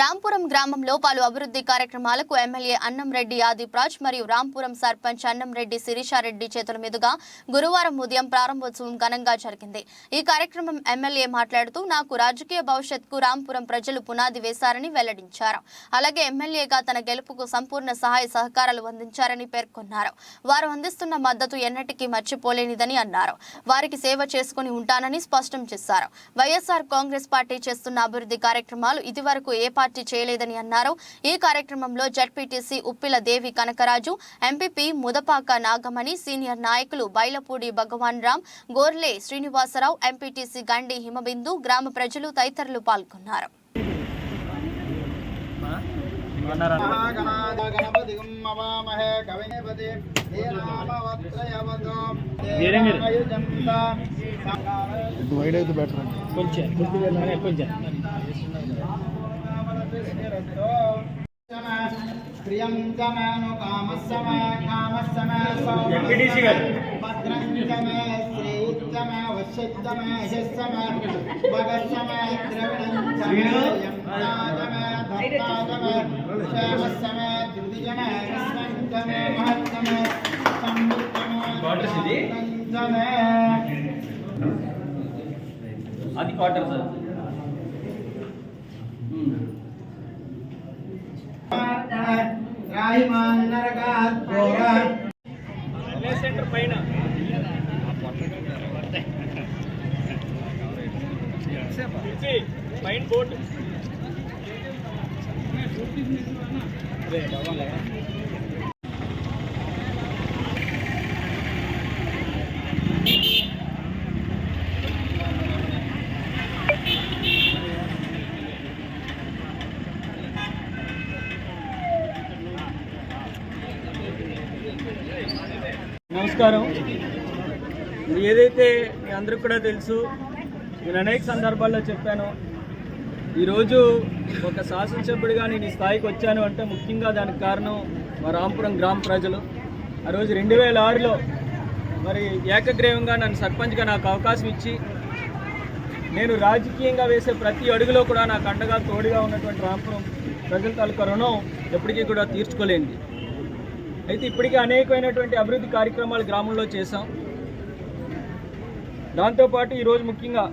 రాంపురం గ్రామంలో పలు అభివృద్ధి కార్యక్రమాలకు ఎమ్మెల్యే అన్నంరెడ్డి ఆదిప్రాజ్ మరియు రాంపురం సర్పంచ్ అన్నంరెడ్డి శిరీషారెడ్డి చేతుల మీదుగా గురువారం ఉదయం ప్రారంభోత్సవం ఘనంగా జరిగింది. ఈ కార్యక్రమం ఎమ్మెల్యే మాట్లాడుతూ నాకు రాజకీయ భవిష్యత్కు రాంపురం ప్రజలు పునాది వేశారని వెల్లడించారు. అలాగే ఎమ్మెల్యేగా తన గెలుపుకు సంపూర్ణ సహాయ సహకారాలు అందించారని పేర్కొన్నారు. వారు అందిస్తున్న మద్దతు ఎన్నటికీ మర్చిపోలేనిదని అన్నారు. వారికి సేవ చేసుకుని ఉంటానని స్పష్టం చేశారు. వైఎస్ఆర్ కాంగ్రెస్ పార్టీ చేస్తున్న అభివృద్ధి కార్యక్రమాలు ఇదివరకు ఏ పార్టీ చేయలేదని అన్నారు. ఈ కార్యక్రమంలో ZPTC Uppila Devi Kanakaraju MPP Mudapaka Nagamani senior నాయకులు బైలపూడి భగవాన్ రామ్ గోర్లే శ్రీనివాసరావు ఎంపీటీసీ గండి హిమబిందు గ్రామ ప్రజలు తదితరులు పాల్గొన్నారు. కవిపతి. వైడ్ అయితే బెటర్ కొంచెం కొంచెం. ప్రియం చమను కామస్సమే కామస్సమే భద్రం చమే శ్రీచమే వశ్యచమే యశస్సమే భగస్సమే ద్రవిణం చమే యమ్నాచమే క్షేమస్సమే ధృతిజమే మహత్తమే సంయుక్తమే అది. క్వార్టర్ సార్ రాహిమాన్ నరకాత్ గోరా సెంటర్ పైన పైన బోర్డు నమస్కారం. ఏదైతే మీ అందరికి కూడా తెలుసు నేను అనేక సందర్భాల్లో చెప్పాను ఈరోజు ఒక శాసనసభ్యుడిగా నేను ఈ స్థాయికి వచ్చాను అంటే ముఖ్యంగా దానికి కారణం మా రాంపురం గ్రామ ప్రజలు. ఆ రోజు రెండు వేల ఆరులో మరి ఏకగ్రీవంగా నన్ను సర్పంచ్గా నాకు అవకాశం ఇచ్చి నేను రాజకీయంగా వేసే ప్రతి అడుగులో కూడా నాకు అండగా తోడుగా ఉన్నటువంటి రాంపురం ప్రజల తాలూకా రుణం ఎప్పటికీ కూడా తీర్చుకోలేనిది. అయితే ఇప్పటికే అనేకమైనటువంటి అభివృద్ధి కార్యక్రమాలు గ్రామంలో చేశాం. దాంతోపాటు ఈరోజు ముఖ్యంగా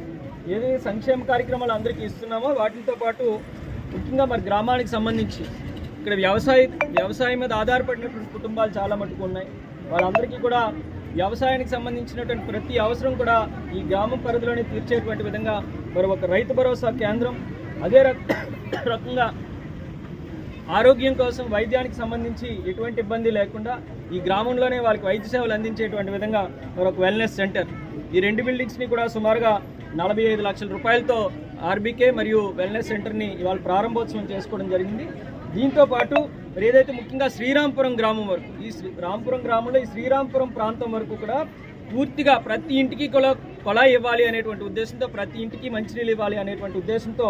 ఏదైతే సంక్షేమ కార్యక్రమాలు అందరికీ ఇస్తున్నామో వాటితో పాటు ముఖ్యంగా మరి గ్రామానికి సంబంధించి ఇక్కడ వ్యవసాయ వ్యవసాయం మీద ఆధారపడినటువంటి కుటుంబాలు చాలా మటుకు ఉన్నాయి. వాళ్ళందరికీ కూడా వ్యవసాయానికి సంబంధించినటువంటి ప్రతి అవసరం కూడా ఈ గ్రామం పరిధిలోనే తీర్చేటువంటి విధంగా మరి ఒక రైతు భరోసా కేంద్రం అదే రకంగా ఆరోగ్యం కోసం వైద్యానికి సంబంధించి ఎటువంటి ఇబ్బంది లేకుండా ఈ గ్రామంలోనే వాళ్ళకి వైద్య సేవలు అందించేటువంటి విధంగా మరొక వెల్నెస్ సెంటర్ ఈ రెండు బిల్డింగ్స్ని కూడా సుమారుగా నలభై ఐదు లక్షల రూపాయలతో ఆర్బీకే మరియు వెల్నెస్ సెంటర్ని ఇవాళ ప్రారంభోత్సవం చేసుకోవడం జరిగింది. దీంతో పాటు మరి ఏదైతే ముఖ్యంగా శ్రీరాంపురం గ్రామం వరకు ఈ రాంపురం గ్రామంలో ఈ శ్రీరాంపురం ప్రాంతం వరకు కూడా పూర్తిగా ప్రతి ఇంటికి కొల కొళాయి ఇవ్వాలి అనేటువంటి ఉద్దేశంతో ప్రతి ఇంటికి మంచినీళ్ళు ఇవ్వాలి అనేటువంటి ఉద్దేశంతో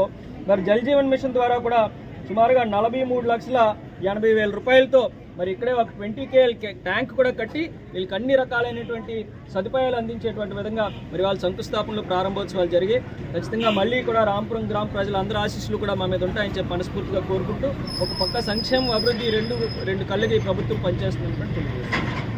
మరి జల్ జీవన్ మిషన్ ద్వారా కూడా సుమారుగా నలభై మూడు లక్షల ఎనభై వేల రూపాయలతో మరి ఇక్కడే ఒక ట్వంటీ కేఎల్ ట్యాంక్ కూడా కట్టి వీళ్ళకి అన్ని రకాలైనటువంటి సదుపాయాలు అందించేటువంటి విధంగా మరి వాళ్ళ శంకుస్థాపనలు ప్రారంభోత్సవాలు జరిగి ఖచ్చితంగా మళ్ళీ కూడా రాంపురం గ్రామ ప్రజలందరూ ఆశీస్సులు కూడా మా మీద ఉంటాయని చెప్పి మనస్ఫూర్తిగా కోరుకుంటూ ఒక పక్క సంక్షేమం అభివృద్ధి రెండు రెండు కళ్ళకి ప్రభుత్వం పనిచేస్తున్నటువంటి